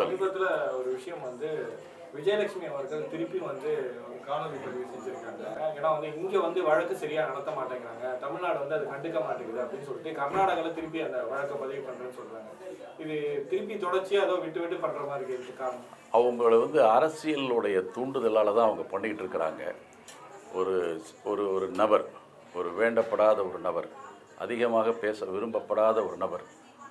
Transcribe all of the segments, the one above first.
சமீபத்துல ஒரு விஷயம் வந்து விஜயலட்சுமி அவர்கள் திருப்பி வந்து ஒரு காணொலி பதிவு செஞ்சிருக்காங்க. ஏன்னா வந்து இங்க வந்து வழக்கு சரியா நடத்த மாட்டேங்கிறாங்க. தமிழ்நாடு வந்து அது கண்டுக்க மாட்டேங்குது அப்படின்னு சொல்லிட்டு கர்நாடகால திருப்பி அந்த வழக்கை பதிவு பண்றேன்னு சொல்றாங்க. இது திருப்பி தொடர்ச்சியா ஏதோ விட்டு விட்டு பண்ற மாதிரி இருக்கு காரணம். அவங்கள வந்து அரசியலுடைய தூண்டுதலால் தான் அவங்க பண்ணிக்கிட்டு இருக்கிறாங்க. ஒரு ஒரு ஒரு நபர் ஒரு வேண்டப்படாத ஒரு நபர் அதிகமாக பேச விரும்பப்படாத ஒரு நபர்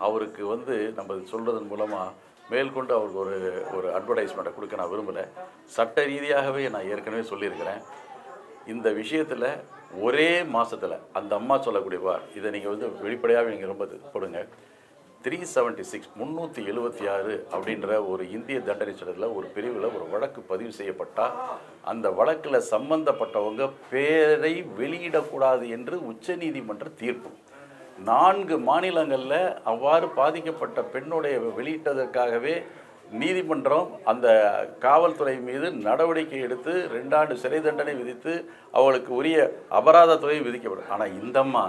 அவருக்கு வந்து நம்ம சொல்கிறதன் மூலமாக மேற்கொண்டு அவருக்கு ஒரு ஒரு அட்வர்டைஸ்மெண்ட்டை கொடுக்க நான் விரும்பலை. சட்ட ரீதியாகவே நான் ஏற்கனவே சொல்லியிருக்கிறேன். இந்த விஷயத்தில் ஒரே மாதத்தில் அந்த அம்மா சொல்லக்கூடிய வார் இதை நீங்கள் வந்து வெளிப்படையாக நீங்கள் ரொம்ப போடுங்க. த்ரீ செவன்ட்டி சிக்ஸ் முந்நூற்றி எழுபத்தி ஆறு அப்படின்ற ஒரு இந்திய தண்டனை சட்டத்தில் ஒரு பிரிவில் ஒரு வழக்கு பதிவு செய்யப்பட்டால் அந்த வழக்கில் சம்பந்தப்பட்டவங்க பேரை வெளியிடக்கூடாது என்று உச்சநீதிமன்ற தீர்ப்பு. நான்கு மாநிலங்களில் அவ்வாறு பாதிக்கப்பட்ட பெண்ணுடைய வெளியிட்டதற்காகவே நீதிமன்றம் அந்த காவல்துறை மீது நடவடிக்கை எடுத்து ரெண்டாண்டு சிறை தண்டனை விதித்து அவளுக்கு உரிய அபராத தொகை விதிக்கப்படும். ஆனால் இந்தம்மா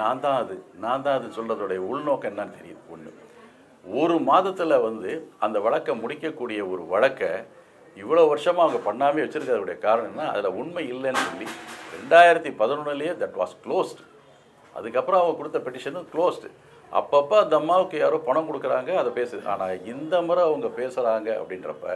நான் தான் அது நான் தான் அது சொல்கிறதோடைய உள்நோக்கம் என்னன்னு தெரியுது. ஒன்று ஒரு மாதத்தில் வந்து அந்த வழக்கை முடிக்கக்கூடிய ஒரு வழக்கை இவ்வளோ வருஷமாக அவங்க பண்ணாமே வச்சுருக்கிறதுடைய காரணம்னா அதில் உண்மை இல்லைன்னு சொல்லி ரெண்டாயிரத்தி பதினொன்றுலேயே தட் வாஸ் க்ளோஸ்டு அதுக்கப்புறம் அவங்க கொடுத்த பெட்டிஷனும் க்ளோஸ்டு அப்பப்போ அந்த அம்மாவுக்கு யாரோ பணம் கொடுக்குறாங்க அதை பேசுது ஆனால் இந்த முறை அவங்க பேசுகிறாங்க அப்படின்றப்ப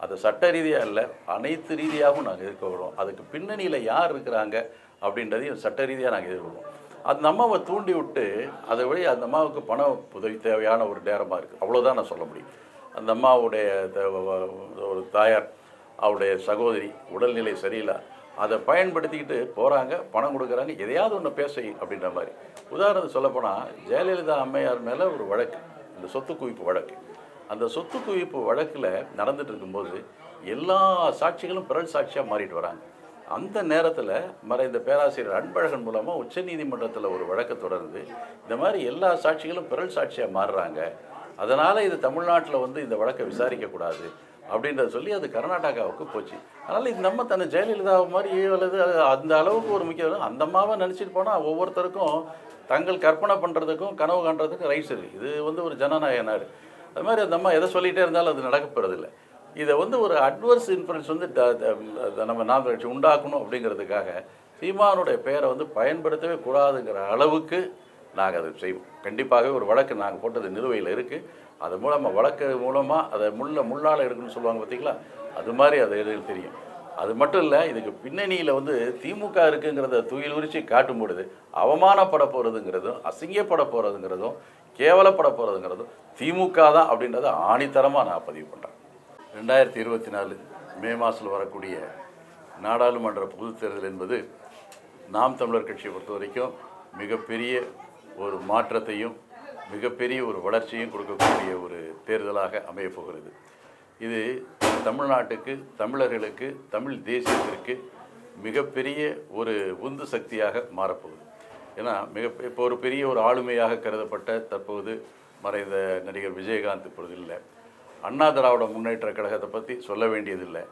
அது சட்ட ரீதியாக இல்லை அனைத்து ரீதியாகவும் நாங்கள் எதிர்கொள்கிறோம் அதுக்கு பின்னணியில் யார் இருக்கிறாங்க அப்படின்றதையும் சட்ட ரீதியாக நாங்கள் எதிர்கொள்வோம் அந்த அம்மாவை தூண்டி விட்டு அதை வழி அந்த அம்மாவுக்கு பண உதவி தேவையான ஒரு நேரமாக இருக்குது அவ்வளோதான் நான் சொல்ல முடியும். அந்த அம்மாவுடைய த- ஒரு தாயார் அவருடைய சகோதரி உடல்நிலை சரியில்லை. அதை பயன்படுத்திக்கிட்டு போகிறாங்க பணம் கொடுக்குறாங்க எதையாவது ஒன்று பேச அப்படின்ற மாதிரி. உதாரணத்துக்கு சொல்லப்போனால் ஜெயலலிதா அம்மையார் மேலே ஒரு வழக்கு இந்த சொத்து குவிப்பு வழக்கு. அந்த சொத்து குவிப்பு வழக்கில் நடந்துட்டு இருக்கும்போது எல்லா சாட்சிகளும் பிறல் சாட்சியாக மாறிட்டு வராங்க. அந்த நேரத்தில் மறைந்த பேராசிரியர் அன்பழகன் மூலமாக உச்சநீதிமன்றத்தில் ஒரு வழக்கு தொடர்ந்து இந்த மாதிரி எல்லா சாட்சிகளும் பிறல் சாட்சியாக மாறுறாங்க. அதனால் இது தமிழ்நாட்டில் வந்து இந்த வழக்கை விசாரிக்கக்கூடாது அப்படின்றத சொல்லி அது கர்நாடகாவுக்கு போச்சு. அதனால் இந்த நம்ம தன்னை ஜெயலலிதா மாதிரி அல்லது அந்த அளவுக்கு ஒரு முக்கியம் அந்த அம்மாவை நினச்சிட்டு போனால் ஒவ்வொருத்தருக்கும் தங்கள் கற்பனை பண்ணுறதுக்கும் கனவு காண்றதுக்கும் ரைட்ஸ் இருக்குது இது வந்து ஒரு ஜனநாயக நாடு. அது மாதிரி அந்த அம்மா எதை சொல்லிகிட்டே இருந்தாலும் அது நடக்க இதை வந்து ஒரு அட்வர்ஸ் இன்ஃப்ளூயன்ஸ் வந்து நம்ம நாம் உண்டாக்கணும் அப்படிங்கிறதுக்காக சீமானுடைய பெயரை வந்து பயன்படுத்தவே கூடாதுங்கிற அளவுக்கு நாங்கள் அதை செய்வோம். கண்டிப்பாகவே ஒரு வழக்கு நாங்கள் போட்டது நிலுவையில் இருக்குது அது மூலமாக வழக்கு மூலமாக அதை முள்ள முள்ளால் எடுக்கணும்னு சொல்லுவாங்க பார்த்தீங்களா அது மாதிரி அது எதில் தெரியும். அது மட்டும் இல்லை இதுக்கு பின்னணியில் வந்து திமுக இருக்குங்கிறத தூயில் உரிச்சு காட்டும் பொழுது அவமானப்பட போகிறதுங்கிறதும் அசிங்கப்பட போகிறதுங்கிறதும் கேவலப்பட போகிறதுங்கிறதும் திமுக தான் அப்படின்றத ஆணித்தரமாக நான் பதிவு பண்ணுறேன் ரெண்டாயிரத்தி இருபத்தி நாலு மே மாதத்தில் வரக்கூடிய நாடாளுமன்ற பொது தேர்தல் என்பது நாம் தமிழர் கட்சியை பொறுத்த வரைக்கும் மிகப்பெரிய ஒரு மாற்றத்தையும் மிகப்பெரிய ஒரு வளர்ச்சியும் கொடுக்கக்கூடிய ஒரு தேர்தலாக அமையப்போகிறது இது தமிழ்நாட்டுக்கு தமிழர்களுக்கு தமிழ் தேசியத்திற்கு மிகப்பெரிய ஒரு உந்து சக்தியாக மாறப்போகுது ஏன்னா மிக இப்போ ஒரு பெரிய ஒரு ஆளுமையாக கருதப்பட்ட தற்போது மறைந்த நடிகர் விஜயகாந்த் இப்பொழுது இல்லை. அண்ணா திராவிட முன்னேற்ற கழகத்தை பற்றி சொல்ல வேண்டியதில்லை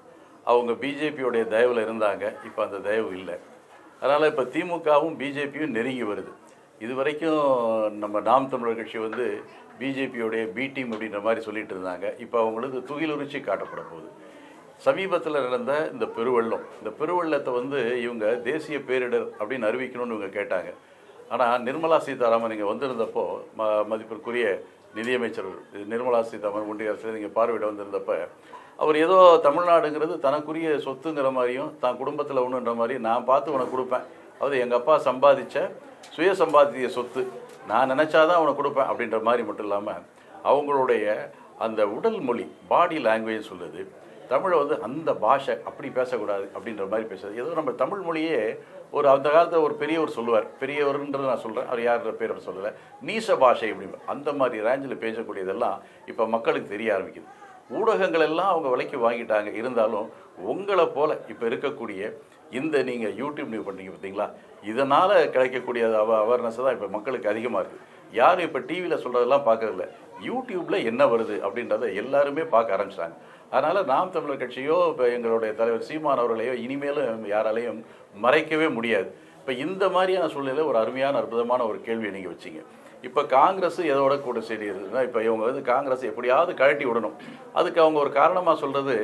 அவங்க பிஜேபியோடைய தயவில் இருந்தாங்க இப்போ அந்த தயவு இல்லை. அதனால் இப்போ திமுகவும் பிஜேபியும் நெருங்கி வருது. இது வரைக்கும் நம்ம நாம் தமிழர் கட்சி வந்து பிஜேபியோடைய பி டீம் அப்படின்ற மாதிரி சொல்லிட்டு இருந்தாங்க. இப்போ அவங்களுக்கு துகிலுரிச்சி காட்டப்பட போகுது. சமீபத்தில் நடந்த இந்த பெருவெள்ளம் இந்த பெருவெள்ளத்தை வந்து இவங்க தேசிய பேரிடர் அப்படின்னு அறிவிக்கணும்னு இவங்க கேட்டாங்க. ஆனால் நிர்மலா சீதாராமன் இங்கே வந்திருந்தப்போ ம மதிப்பிற்குரிய நிதியமைச்சர் நிர்மலா சீதாராமன் ஒன்றிய அரசு நீங்கள் பார்வையிட வந்திருந்தப்ப அவர் ஏதோ தமிழ்நாடுங்கிறது தனக்குரிய சொத்துங்கிற மாதிரியும் தான் குடும்பத்தில் ஒன்றுன்ற மாதிரி நான் பார்த்து உனக்கு கொடுப்பேன். அதாவது எங்கள் அப்பா சம்பாதிச்ச சுய சம்பாத்திய சொத்து நான் நினச்சாதான் அவனை கொடுப்பேன் அப்படின்ற மாதிரி மட்டும் இல்லாமல் அவங்களுடைய அந்த உடல் மொழி பாடி லாங்குவேஜ் சொல்லுது. தமிழை வந்து அந்த பாஷை அப்படி பேசக்கூடாது அப்படின்ற மாதிரி பேசுறது ஏதோ நம்ம தமிழ் மொழியே ஒரு அந்த காலத்தில் ஒரு பெரியவர் சொல்லுவார். பெரியவர்ன்றது நான் சொல்கிறேன் அவர் யார் பேர் அவர் சொல்லலை. நீச பாஷை அப்படின்னு. அந்த மாதிரி ரேஞ்சில் பேசக்கூடியதெல்லாம் இப்போ மக்களுக்கு தெரிய ஆரம்பிக்குது. ஊடகங்கள் எல்லாம் அவங்க விலைக்கு வாங்கிட்டாங்க. இருந்தாலும் உங்களை போல் இப்போ இருக்கக்கூடிய இந்த நீங்கள் யூடியூப் நியூ பண்ணீங்க பார்த்தீங்களா இதனால் கிடைக்கக்கூடிய அவ அவேர்னஸ் தான் இப்போ மக்களுக்கு அதிகமாக இருக்குது யாரும் இப்போ டிவியில் சொல்கிறதெல்லாம் பார்க்கறதில்ல. யூடியூப்பில் என்ன வருது அப்படின்றத எல்லாருமே பார்க்க ஆரம்பிச்சிட்டாங்க. அதனால் நாம் தமிழர் கட்சியோ இப்போ எங்களுடைய தலைவர் சீமான் அவர்களையோ இனிமேலும் யாராலையும் மறைக்கவே முடியாது. இப்போ இந்த மாதிரியான சூழ்நிலையில் ஒரு அருமையான அற்புதமான ஒரு கேள்வியை நீங்கள் வச்சீங்க. இப்போ காங்கிரஸ் எதோட கூட சேருதுன்னா இப்போ இவங்க வந்து காங்கிரஸ் எப்படியாவது கழட்டி விடணும். அதுக்கு அவங்க ஒரு காரணமாக சொல்கிறது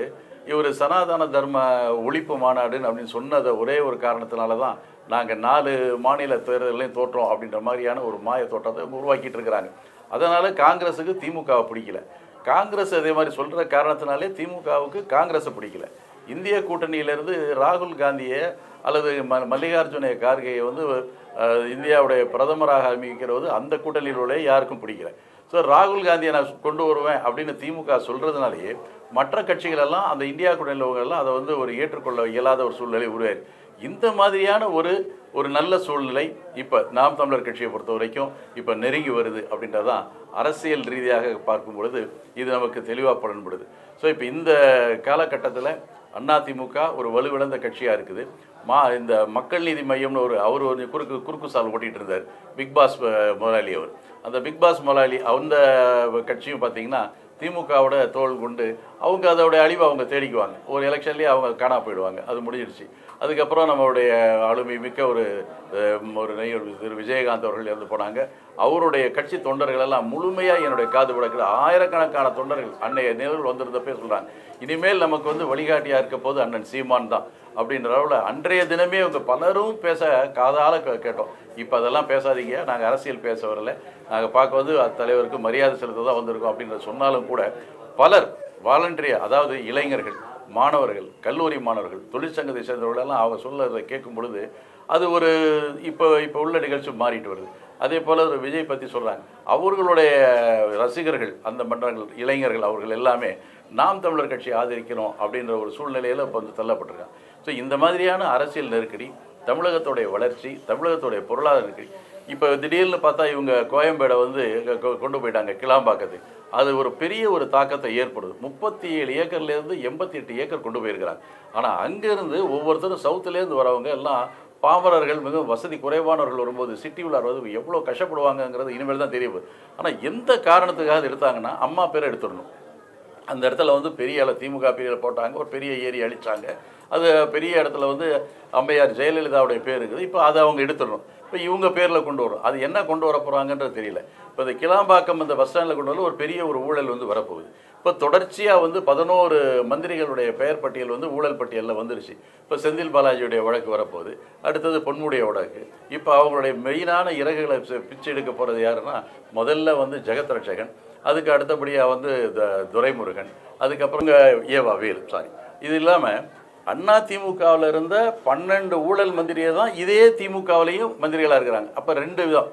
இவர் சனாதன தர்ம ஒழிப்பு மாநாடுன்னு அப்படின்னு சொன்னதை ஒரே ஒரு காரணத்தினால தான் நாங்கள் நாலு மாநில தேர்தலையும் தோற்றோம் அப்படின்ற மாதிரியான ஒரு மாய தோற்றத்தை உருவாக்கிட்டு இருக்கிறாங்க. அதனால் காங்கிரஸுக்கு திமுகவை பிடிக்கல. காங்கிரஸ் அதே மாதிரி சொல்கிற காரணத்தினாலே திமுகவுக்கு காங்கிரஸை பிடிக்கல. இந்திய கூட்டணியிலிருந்து ராகுல் காந்தியை அல்லது ம மல்லிகார்ஜுன கார்கேயை வந்து இந்தியாவுடைய பிரதமராக அமைக்கிறது அந்த கூட்டணியில் உள்ள யாருக்கும் பிடிக்கல. ஸோ ராகுல் காந்தியை நான் கொண்டு வருவேன் அப்படின்னு திமுக சொல்கிறதுனாலேயே மற்ற கட்சிகள் எல்லாம் அந்த இந்தியா கூட்டணியில் எல்லாம் அதை வந்து ஒரு ஏற்றுக்கொள்ள இயலாத ஒரு சூழ்நிலை உருவாரு இந்த மாதிரியான ஒரு ஒரு நல்ல சூழ்நிலை இப்போ நாம் தமிழர் கட்சியை பொறுத்த வரைக்கும் இப்போ நெருங்கி வருது அப்படின்றதான் அரசியல் ரீதியாக பார்க்கும் பொழுது இது நமக்கு தெளிவாக பலன்படுது. ஸோ இப்போ இந்த காலகட்டத்தில் அதிமுக ஒரு வலுவிழந்த கட்சியாக இருக்குது. மா இந்த மக்கள் நீதி மையம்னு ஒரு அவர் ஒரு குறுக்கு குறுக்கு சால் ஓட்டிகிட்டு இருந்தார். பிக் பாஸ் முதலாளி அவர். அந்த பிக் பாஸ் முதலாளி அந்த கட்சியும் பார்த்தீங்கன்னா திமுகவோட தோல் கொண்டு அவங்க அதோடைய அழிவை அவங்க தேடிக்குவாங்க. ஒரு எலெக்ஷன்லேயே அவங்க காணா போயிடுவாங்க. அது முடிஞ்சிடுச்சு அதுக்கப்புறம் நம்மளுடைய ஆளுமை மிக்க ஒரு ஒரு நெய்யர் திரு விஜயகாந்த் அவர்கள் இறந்து போனாங்க. அவருடைய கட்சி தொண்டர்கள் எல்லாம் முழுமையாக என்னுடைய காது விளக்குற ஆயிரக்கணக்கான தொண்டர்கள் அன்னைய நிகழ்வு வந்திருந்தப்பே சொல்கிறாங்க இனிமேல் நமக்கு வந்து வழிகாட்டியாக இருக்க போது அண்ணன் சீமான் தான். அப்படின்ற அளவில் அன்றைய தினமே அவங்க பலரும் பேச காதால் கேட்டோம். இப்போ அதெல்லாம் பேசாதீங்க. நாங்கள் அரசியல் பேச வரல. நாங்கள் பார்க்க வந்து தலைவருக்கு மரியாதை செலுத்த தான் வந்திருக்கோம் அப்படின்ற சொன்னாலும் கூட பலர் வாலண்டரியா அதாவது இளைஞர்கள் மாணவர்கள் கல்லூரி மாணவர்கள் தொழிற்சங்கத்தை சேர்ந்தவர்களெல்லாம் அவங்க சொல்லுறதை கேட்கும் பொழுது அது ஒரு இப்போ இப்போ உள்ள நிகழ்ச்சி மாறிட்டு வருது. அதே போல் ஒரு விஜய் பற்றி சொல்கிறாங்க அவர்களுடைய ரசிகர்கள் அந்த மன்றங்கள் இளைஞர்கள் அவர்கள் எல்லாமே நாம் தமிழர் கட்சி ஆதரிக்கிறோம் அப்படின்ற ஒரு சூழ்நிலையில் இப்போ வந்து தள்ளப்பட்டிருக்காங்க. ஸோ இந்த மாதிரியான அரசியல் நெருக்கடி தமிழகத்துடைய வளர்ச்சி தமிழகத்துடைய பொருளாதார நெருக்கடி. இப்போ திடீர்னு பார்த்தா இவங்க கோயம்பேடை வந்து கொ- கொண்டு போயிட்டாங்க கிளாம்பாக்கத்து அது ஒரு பெரிய ஒரு தாக்கத்தை ஏற்படுது. முப்பத்தி ஏழு ஏக்கர்லேருந்து எண்பத்தி எட்டு ஏக்கர் கொண்டு போயிருக்கிறாங்க. ஆனால் அங்கேருந்து ஒவ்வொருத்தரும் சவுத்துலேருந்து வரவங்க எல்லாம் பாமரர்கள் மிகவும் வசதி குறைவானவர்கள் வரும்போது சிட்டி உள்ளார் வந்து எவ்வளோ கஷ்டப்படுவாங்கங்கிறது இனிமேல் தான் தெரிய போகுது. ஆனால் எந்த காரணத்துக்காக எடுத்தாங்கன்னா அம்மா பேரை எடுத்துடணும். அந்த இடத்துல வந்து பெரிய அளவு திமுக பேரில் போட்டாங்க ஒரு பெரிய ஏரி அழித்தாங்க அது பெரிய இடத்துல வந்து அம்பையார் ஜெயலலிதாவுடைய பேர் இருக்குது. இப்போ அதை அவங்க எடுத்துடணும். இப்போ இவங்க பேரில் கொண்டு வரும். அது என்ன கொண்டு வர போகிறாங்கன்றது தெரியல. இப்போ இந்த கிளாம்பாக்கம் இந்த பஸ் ஸ்டாண்டில் கொண்டு வந்து ஒரு பெரிய ஒரு ஊழல் வந்து வரப்போகுது. இப்போ தொடர்ச்சியாக வந்து பதினோரு மந்திரிகளுடைய பெயர் பட்டியல் வந்து ஊழல் பட்டியலில் வந்துருச்சு. இப்போ செந்தில் பாலாஜியுடைய வழக்கு வரப்போகுது. அடுத்தது பொன்முடைய வழக்கு. இப்போ அவங்களுடைய மெயினான இறகுகளை பிச்சு எடுக்க போகிறது யாருன்னா முதல்ல வந்து ஜெகத் ரட்சகன். அதுக்கு அடுத்தபடியாக வந்து த- துரைமுருகன் அதுக்கப்புறம் ஏவா வேலு சாரி இது இல்லாமல் அண்ணா திமுகவில் இருந்த பன்னெண்டு ஊழல் மந்திரியை தான் இதே திமுகவிலையும் மந்திரிகளாக இருக்கிறாங்க. அப்போ ரெண்டு விதம்.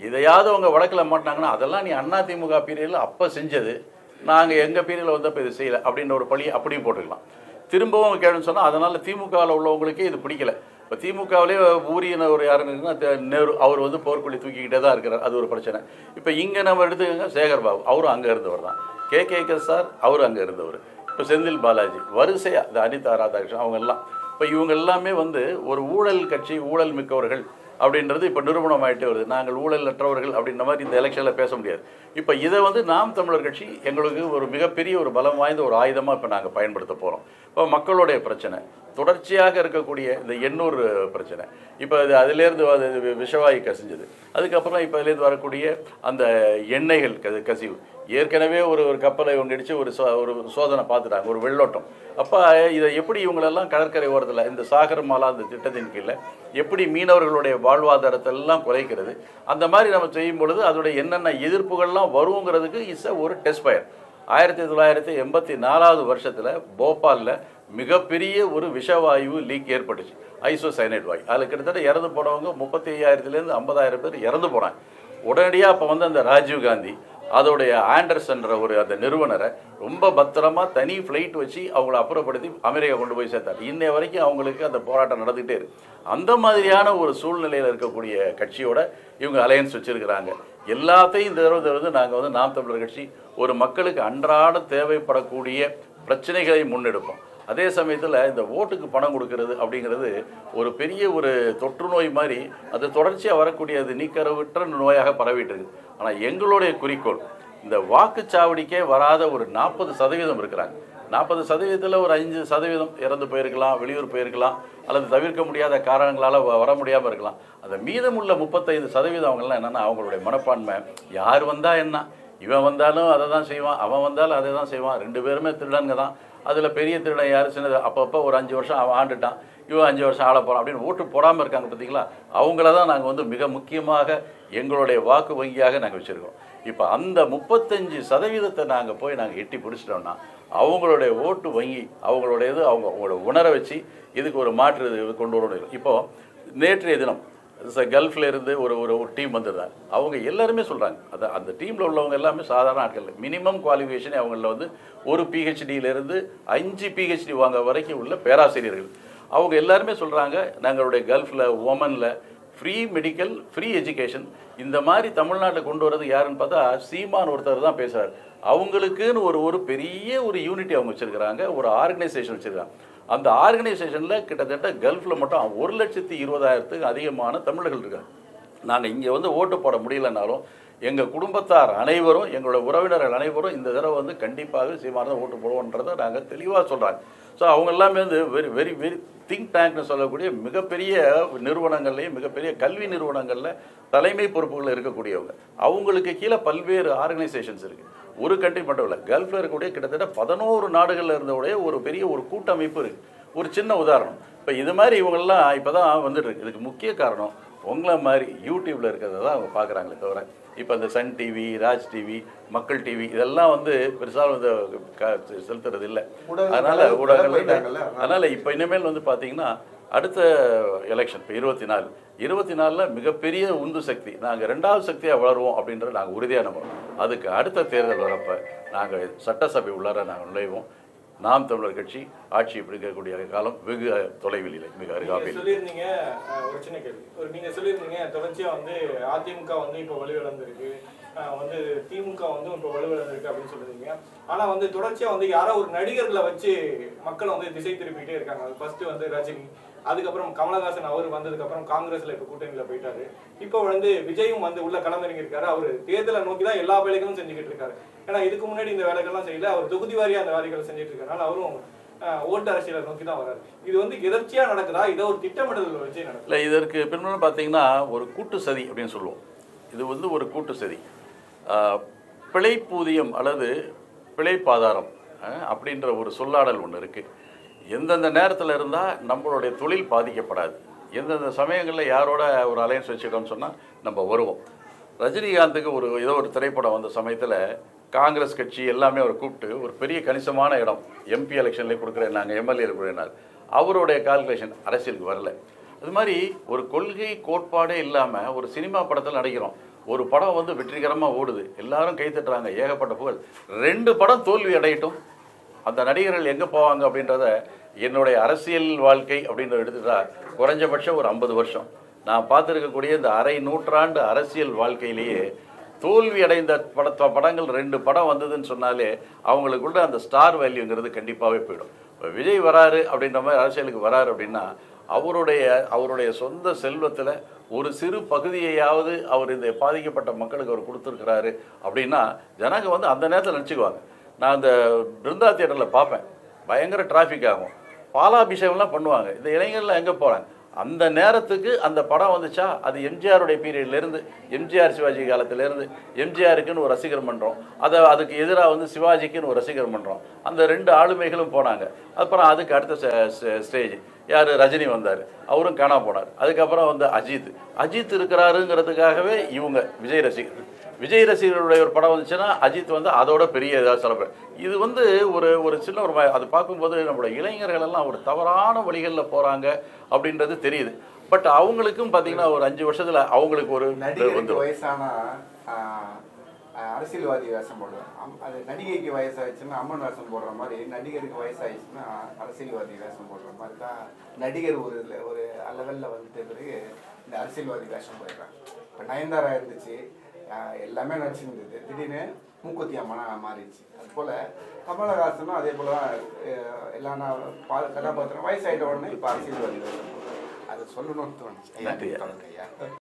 இதையாவது அவங்க வழக்கில் மாட்டினாங்கன்னா அதெல்லாம் நீ அண்ணா திமுக பீரியடில் அப்போ செஞ்சது. நாங்கள் எங்கள் பீரியடில் வந்தப்போ இது செய்யலை. அப்படின்ற ஒரு பழி அப்படியும் போட்டுக்கலாம். திரும்பவும் கேளுன்னு சொன்னால் அதனால் திமுகவில் உள்ளவங்களுக்கே இது பிடிக்கல. இப்போ திமுகவிலே ஊரியன ஒரு யாருன்னா நேரு அவர் வந்து போர்க்குழி தூக்கிக்கிட்டே தான் இருக்கிறார். அது ஒரு பிரச்சனை. இப்போ இங்கே நம்ம எடுத்துக்கோங்க சேகர் பாபு. அவரும் அங்கே இருந்தவர் தான். கே. கே. கே. சார் அவரும் அங்கே இருந்தவர். இப்போ செந்தில் பாலாஜி வரிசையாக இந்த அனிதா ராதாகிருஷ்ணன் அவங்க எல்லாம். இப்போ இவங்க எல்லாமே வந்து ஒரு ஊழல் கட்சி ஊழல் மிக்கவர்கள் அப்படின்றது இப்போ நிறுவனம் ஆகிட்டே வருது. நாங்கள் ஊழலற்றவர்கள் அப்படின்ற மாதிரி இந்த எலெக்ஷனில் பேச முடியாது. இப்போ இதை வந்து நாம் தமிழர் கட்சி எங்களுக்கு ஒரு மிகப்பெரிய ஒரு பலம் வாய்ந்த ஒரு ஆயுதமாக இப்போ நாங்கள் பயன்படுத்த போகிறோம் இப்போ மக்களுடைய பிரச்சனை. தொடர்ச்சியாக இருக்கக்கூடிய இந்த எண்ணூர் பிரச்சனை. இப்போ அது அதிலேருந்து அது வி- விஷவாயு கசிஞ்சது. அதுக்கப்புறம் இப்போ அதுலேருந்து வரக்கூடிய அந்த எண்ணெய்கள் கசி கசிவு. ஏற்கனவே ஒரு ஒரு கப்பலை இவங்க அடித்து ஒரு சோ ஒரு சோதனை பார்த்துட்டாங்க ஒரு வெள்ளோட்டம். அப்போ இதை எப்படி இவங்களெல்லாம் கடற்கரை ஓரத்தில் இந்த சாகர் மாலா அந்த திட்டத்தின் கீழே எப்படி மீனவர்களுடைய வாழ்வாதாரத்தெல்லாம் குறைக்கிறது அந்த மாதிரி நம்ம செய்யும் பொழுது அதோடைய என்னென்ன எதிர்ப்புகள்லாம் வருங்கிறதுக்கு இஸ் ஒரு டெஸ்ட் பயர். ஆயிரத்தி தொள்ளாயிரத்தி எண்பத்தி நாலாவது வருஷத்தில் போபாலில் மிகப்பெரிய ஒரு விஷவாயு லீக் ஏற்பட்டுச்சு. ஐசோசைனைட் வாய். அதில் கிட்டத்தட்ட இறந்து போனவங்க முப்பத்தி ஐயாயிரத்துலேருந்து ஐம்பதாயிரம் பேர் இறந்து போனாங்க. உடனடியாக அப்போ வந்து அந்த ராஜீவ் காந்தி அதோடைய ஆண்டர்சன்ற ஒரு அந்த நிறுவனரை ரொம்ப பத்திரமா தனி ஃப்ளைட் வச்சு அவங்கள அப்புறப்படுத்தி அமெரிக்கா கொண்டு போய் சேர்த்தார். இன்னை வரைக்கும் அவங்களுக்கு அந்த போராட்டம் நடந்துகிட்டே இருக்கு. அந்த மாதிரியான ஒரு சூழ்நிலையில் இருக்கக்கூடிய கட்சியோட இவங்க அலையன்ஸ் வச்சிருக்கிறாங்க. எல்லாத்தையும் இந்த தடவை வந்து நாங்கள் வந்து நாம் தமிழர் கட்சி ஒரு மக்களுக்கு அன்றாட தேவைப்படக்கூடிய பிரச்சனைகளை முன்னெடுப்போம். அதே சமயத்தில் இந்த ஓட்டுக்கு பணம் கொடுக்கறது அப்படிங்கிறது ஒரு பெரிய ஒரு தொற்று நோய் மாதிரி அது தொடர்ச்சியாக வரக்கூடிய அது நீக்கரவற்ற நோயாக பரவிட்டு இருக்கு ஆனால் எங்களுடைய குறிக்கோள் இந்த வாக்குச்சாவடிக்கே வராத ஒரு நாற்பது சதவீதம் இருக்கிறாங்க. நாற்பது சதவீதத்தில் ஒரு அஞ்சு சதவீதம் இறந்து போயிருக்கலாம் வெளியூர் போயிருக்கலாம் அல்லது தவிர்க்க முடியாத காரணங்களால் வ- வர முடியாமல் இருக்கலாம். அந்த மீதமுள்ள முப்பத்தைந்து சதவீதம் அவங்கெல்லாம் என்னென்னா அவங்களுடைய மனப்பான்மை யார் வந்தால் என்ன இவன் வந்தாலும் அதை தான் செய்வான் அவன் வந்தாலும் அதை தான் செய்வான். ரெண்டு பேருமே திருடனுங்க தான். அதில் பெரிய திருடன் யார் சின்னது? அப்பப்போ ஒரு அஞ்சு வருஷம் அவன் ஆண்டுட்டான். இவன் அஞ்சு வருஷம் ஆள போகிறான் அப்படின்னு ஓட்டு போடாமல் இருக்காங்க பார்த்தீங்களா அவங்கள தான் நாங்கள் வந்து மிக முக்கியமாக எங்களுடைய வாக்கு வங்கியாக நாங்கள் வச்சுருக்கோம். இப்போ அந்த முப்பத்தஞ்சு சதவீதத்தை நாங்கள் போய் நாங்கள் எட்டி பிடிச்சிட்டோம்னா அவங்களுடைய ஓட்டு வங்கி அவங்களுடைய இது அவங்க அவங்களோட உணர வச்சு இதுக்கு ஒரு மாற்று இது கொண்டு வரணும். இப்போது நேற்றைய தினம் கல்ஃபில் இருந்து ஒரு ஒரு ஒரு டீம் வந்ததா அவங்க எல்லாருமே சொல்கிறாங்க அந்த அந்த டீமில் உள்ளவங்க எல்லாமே சாதாரண ஆட்கள் மினிமம் குவாலிஃபிகேஷன் அவங்களில் வந்து ஒரு பிஹெச்டியிலேருந்து அஞ்சு பிஹெச்டி வாங்க வரைக்கும் உள்ள பேராசிரியர்கள். அவங்க எல்லாருமே சொல்கிறாங்க நாங்களுடைய கல்ஃபில் உமனில் ஃப்ரீ மெடிக்கல் ஃப்ரீ எஜுகேஷன் இந்த மாதிரி தமிழ்நாட்டில் கொண்டு வரது யாருன்னு பார்த்தா சீமான் ஒருத்தர் தான் பேசுகிறார் அவங்களுக்குன்னு ஒரு ஒரு பெரிய ஒரு யூனிட்டி அவங்க வச்சுருக்கிறாங்க. ஒரு ஆர்கனைசேஷன் வச்சுருக்காங்க அந்த ஆர்கனைசேஷனில் கிட்டத்தட்ட கல்ஃபில் மட்டும் ஒரு லட்சத்தி இருபதாயிரத்துக்கு அதிகமான தமிழர்கள் இருக்காங்க. நாங்கள் இங்கே வந்து ஓட்டு போட முடியலனாலும் எங்கள் குடும்பத்தார் அனைவரும் எங்களோட உறவினர்கள் அனைவரும் இந்த தடவை வந்து கண்டிப்பாக சீமானதான் ஓட்டு போடுவோன்றதை நாங்கள் தெளிவாக சொல்கிறாங்க ஸோ அவங்க எல்லாமே வந்து வெரி வெரி வெரி திங்க் டேங்க்னு சொல்லக்கூடிய மிகப்பெரிய நிறுவனங்கள்லையும் மிகப்பெரிய கல்வி நிறுவனங்களில் தலைமை பொறுப்புகளில் இருக்கக்கூடியவங்க. அவங்களுக்கு கீழே பல்வேறு ஆர்கனைசேஷன்ஸ் இருக்குது ஒரு கண்ட்ரி மட்டும் இல்லை கல்ஃபில் இருக்கக்கூடிய கிட்டத்தட்ட பதினோரு நாடுகளில் இருந்தவுடைய ஒரு பெரிய ஒரு கூட்டமைப்பு இருக்குது ஒரு சின்ன உதாரணம். இப்போ இது மாதிரி இவங்கெல்லாம் இப்போ தான் வந்துட்டு இருக்கு. இதுக்கு முக்கிய காரணம் உங்களை மாதிரி யூடியூப்பில் இருக்கிறத தான் அவங்க பார்க்குறாங்களே தவிர இப்போ இந்த Sun TV Raj TV Makkal TV இதெல்லாம் வந்து பெருசாக வந்து செலுத்துறது இல்லை அதனால ஊடகங்கள் அதனால. இப்போ இனிமேல் வந்து பார்த்தீங்கன்னா அடுத்த எலெக்ஷன் இப்போ இருபத்தி நாலு. இருபத்தி நாலில் மிகப்பெரிய உந்து சக்தி நாங்கள் ரெண்டாவது சக்தியாக வளருவோம் அப்படின்றது நாங்கள் உறுதியாக நம்புறோம். அதுக்கு அடுத்த தேர்தல் வரப்ப நாங்கள் சட்டசபை உள்ளார நாங்கள் நுழைவோம். நாம் தமிழர் கட்சி ஆட்சி பிடிக்கக்கூடிய காலம் வெகு தொலைவில் இல்லை மிக அருகாமையில் சொல்லியிருந்தீங்க ஒரு சின்ன கேள்வி. ஒரு நீங்க சொல்லியிருந்தீங்க தொடர்ச்சியா வந்து அதிமுக வந்து இப்போ வலுவிழந்திருக்கு. வந்து திமுக வந்து இப்போ வலுவிழந்திருக்கு அப்படின்னு சொல்லியிருந்தீங்க. ஆனா வந்து தொடர்ச்சியா வந்து யாரோ ஒரு நடிகர்களை வச்சு மக்களை வந்து திசை திருப்பிட்டே இருக்காங்க. அது ஃபர்ஸ்ட் வந்து ரஜினி அதுக்கப்புறம் கமலஹாசன் அவர் வந்ததுக்கு அப்புறம் காங்கிரஸ்ல இப்ப கூட்டணியில போயிட்டாரு. இப்போ வந்து விஜயும் வந்து உள்ள களமிறங்கியிருக்காரு. அவர் தேர்தலை நோக்கி தான் எல்லா வேலைகளும் செஞ்சுக்கிட்டு இருக்காரு. ஏன்னா இதுக்கு முன்னாடி இந்த வேலைகள்லாம் செய்யல. அவர் தொகுதி வாரியா அந்த வேலைகளை செஞ்சுட்டு இருக்கனால அவரும் ஓட்டு அரசியலை நோக்கி தான் வராரு. இது வந்து எதர்ச்சியா நடக்குதா? இதை ஒரு திட்டமிடல் வச்சு நடக்குது? இல்லை இதற்கு பின்புலம் பார்த்தீங்கன்னா ஒரு கூட்டு சதி அப்படின்னு சொல்லுவோம். இது வந்து ஒரு கூட்டு சதி. பிழைப்பூதியம் அல்லது பிழைப்பாதாரம் அப்படின்ற ஒரு சொல்லாடல் ஒன்று இருக்குது எந்தெந்த நேரத்தில் இருந்தால் நம்மளுடைய தொழில் பாதிக்கப்படாது. எந்தெந்த சமயங்களில் யாரோட ஒரு அலையன்ஸ் வச்சுக்கோன்னு சொன்னால் நம்ம வருவோம். ரஜினிகாந்துக்கு ஒரு ஏதோ ஒரு திரைப்படம் வந்த சமயத்தில் காங்கிரஸ் கட்சி எல்லாமே அவர் கூப்பிட்டு ஒரு பெரிய கணிசமான இடம் எம்பி எலெக்ஷன்லேயே கொடுக்குறேன் நாங்கள் எம்எல்ஏ கொடுக்குறேன்னார். அவருடைய கால்குலேஷன் அரசியலுக்கு வரல. அது மாதிரி ஒரு கொள்கை கோட்பாடே இல்லாமல் ஒரு சினிமா படத்தில் நடிக்கிறோம். ஒரு படம் வந்து வெற்றிகரமாக ஓடுது. எல்லாரும் கை தட்டுறாங்க. ஏகப்பட்ட புகழ். ரெண்டு படம் தோல்வி அடையட்டும். அந்த நடிகர்கள் எங்கே போவாங்க அப்படின்றத என்னுடைய அரசியல் வாழ்க்கை அப்படின்றத எடுத்துட்டா குறைஞ்சபட்சம் ஒரு ஐம்பது வருஷம். நான் பார்த்துருக்கக்கூடிய இந்த அரை நூற்றாண்டு அரசியல் வாழ்க்கையிலேயே தோல்வி அடைந்த பட படங்கள் ரெண்டு படம் வந்ததுன்னு சொன்னாலே அவங்களுக்குள்ள அந்த ஸ்டார் வேல்யூங்கிறது கண்டிப்பாகவே போயிடும். இப்போ விஜய் வராரு அப்படின்ற மாதிரி அரசியலுக்கு வராரு அப்படின்னா அவருடைய அவருடைய சொந்த செல்வத்தில் ஒரு சிறு பகுதியையாவது அவர் இந்த பாதிக்கப்பட்ட மக்களுக்கு அவர் கொடுத்துருக்கிறாரு அப்படின்னா ஜனங்க வந்து அந்த நேரத்தில் நினச்சிக்குவாங்க. நான் அந்த பிருந்தா தியேட்டரில் பார்ப்பேன். பயங்கர டிராஃபிக் ஆகும். பாலாபிஷேகம்லாம் பண்ணுவாங்க. இந்த இளைஞர்லாம் எங்கே போகிறாங்க அந்த நேரத்துக்கு அந்த படம் வந்துச்சா? அது எம்ஜிஆருடைய பீரியட்லேருந்து எம்ஜிஆர் சிவாஜி காலத்திலேருந்து. எம்ஜிஆருக்குன்னு ஒரு ரசிகர் மன்றம். அதை அதுக்கு எதிராக வந்து சிவாஜிக்குன்னு ஒரு ரசிகர் மன்றம். அந்த ரெண்டு ஆளுமைகளும் போனாங்க. அப்புறம் அதுக்கு அடுத்த ஸ்டேஜ். யார்? ரஜினி வந்தார். அவரும் காணா போனார். அதுக்கப்புறம் வந்து அஜித். அஜித் இருக்கிறாருங்கிறதுக்காகவே இவங்க விஜய் ரசிகர். விஜய் ரசிகர்களுடைய ஒரு படம் வந்துச்சுன்னா அஜித் வந்து அதோட பெரிய இதாக செலப்ரேட் இது வந்து ஒரு ஒரு சின்ன ஒரு அது பார்க்கும்போது நம்மளோட இளைஞர்கள் எல்லாம் ஒரு தவறான வழிகளில் போகிறாங்க அப்படின்றது தெரியுது. பட் அவங்களுக்கும் பார்த்தீங்கன்னா ஒரு அஞ்சு வருஷத்தில் அவங்களுக்கு ஒரு வந்துடும் வயசானா அரசியல்வாதி வேஷம் போடுவேன் அது நடிகைக்கு வயசாயிடுச்சுன்னா அம்மன் வேஷம் போடுற மாதிரி நடிகருக்கு வயசாயிடுச்சுன்னா அரசியல்வாதி வேஷம் போடுற மாதிரி தான் நடிகர் ஒரு ஒரு லெவலில் வந்துட்டு பிறகு இந்த அரசியல்வாதி வேஷம் போயிடுறாங்க இப்போ நயன்தாரா இருந்துச்சு எல்லாமே நடிச்சிருந்தது. திடீர்னு மூக்குத்தி அம்மனா மாறிடுச்சு. அது போல் கமலஹாசனும் அதே போல் தான் எல்லா பா- கதாபாத்திரம் வயசாயிட்ட உடனே இப்போ வேஷம் போடுறாங்க அது சொல்லணும்னு தோணுச்சு. தொடருங்க ஐயா.